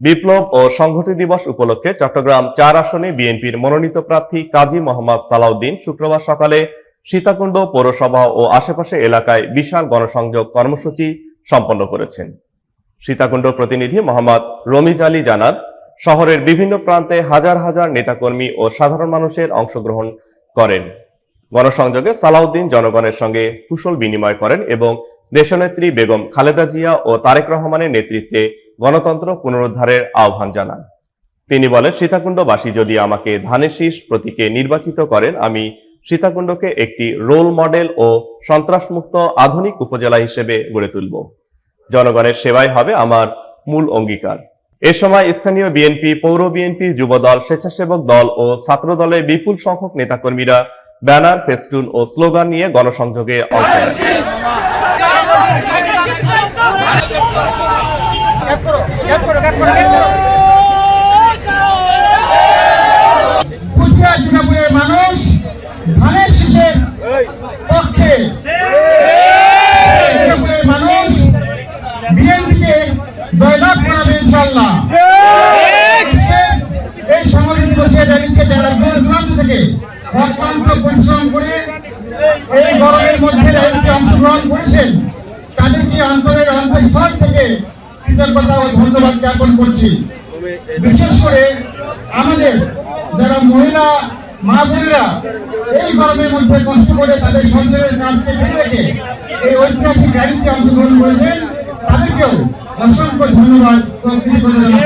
বিপ্লব ও সংহতি দিবস উপলক্ষে চট্টগ্রাম চার আসনে বিএনপির মনোনীত প্রার্থী কাজী মোহাম্মদ সালাউদ্দিন শুক্রবার সকালে সীতাকুণ্ড পৌরসভা ও আশেপাশে এলাকায় বিশাল গণসংযোগ কর্মসূচি সম্পন্ন করেছেন। সীতাকুণ্ড প্রতিনিধি মোহাম্মদ রমিজ আলী জানান, শহরের বিভিন্ন প্রান্তে হাজার হাজার নেতাকর্মী ও সাধারণ মানুষের অংশগ্রহণ করেন। গণসংযোগে সালাউদ্দিন জনগণের সঙ্গে কুশল বিনিময় করেন এবং দেশনেত্রী বেগম খালেদা জিয়া ও তারেক রহমানের নেতৃত্বে গণতন্ত্র পুনরুদ্ধারের আহ্বান জানান। তিনি বলেন, সীতাকুণ্ডবাসী যদি আমাকে ধানের শীষ প্রতীকে নির্বাচিত করেন, আমি সীতাকুণ্ডকে একটি রোল মডেল ও সন্ত্রাসমুক্ত আধুনিক উপজেলা হিসেবে গড়ে তুলব। জনগণের সেবাই হবে আমার মূল অঙ্গীকার। এ সময় স্থানীয় বিএনপি পৌর বিএনপি যুবদল, স্বেচ্ছাসেবক দল ও ছাত্র দলের বিপুল সংখ্যক নেতাকর্মীরা ব্যানার, ফেস্টুন ও স্লোগান নিয়ে গণসংযোগে অংশ নেন। বিএনপিকে জয়লাভ করাবে ইনশাল্লাহ এই সংগঠন দিবসে র্যালিকে যারা দূর দূরান্ত থেকে অক্লান্ত পরিশ্রম করে এই গরমের মধ্যে র্যালিতে অংশগ্রহণ করেছেন তাদেরকে অন্তরের অন্তঃস্থল থেকে কৃতজ্ঞতা ও ধন্যবাদ জ্ঞাপন করছি। বিশেষ করে আমাদের যারা মহিলা মা বোনেরা এই গরমের মধ্যে কষ্ট করে তাদের সন্তানের কাজকে ফেলে রেখে এই ঐতিহাসিক র্যালিতে অংশগ্রহণ করেছেন তাদেরকেও অসংখ্য ধন্যবাদ ও কৃতজ্ঞতা জানাচ্ছি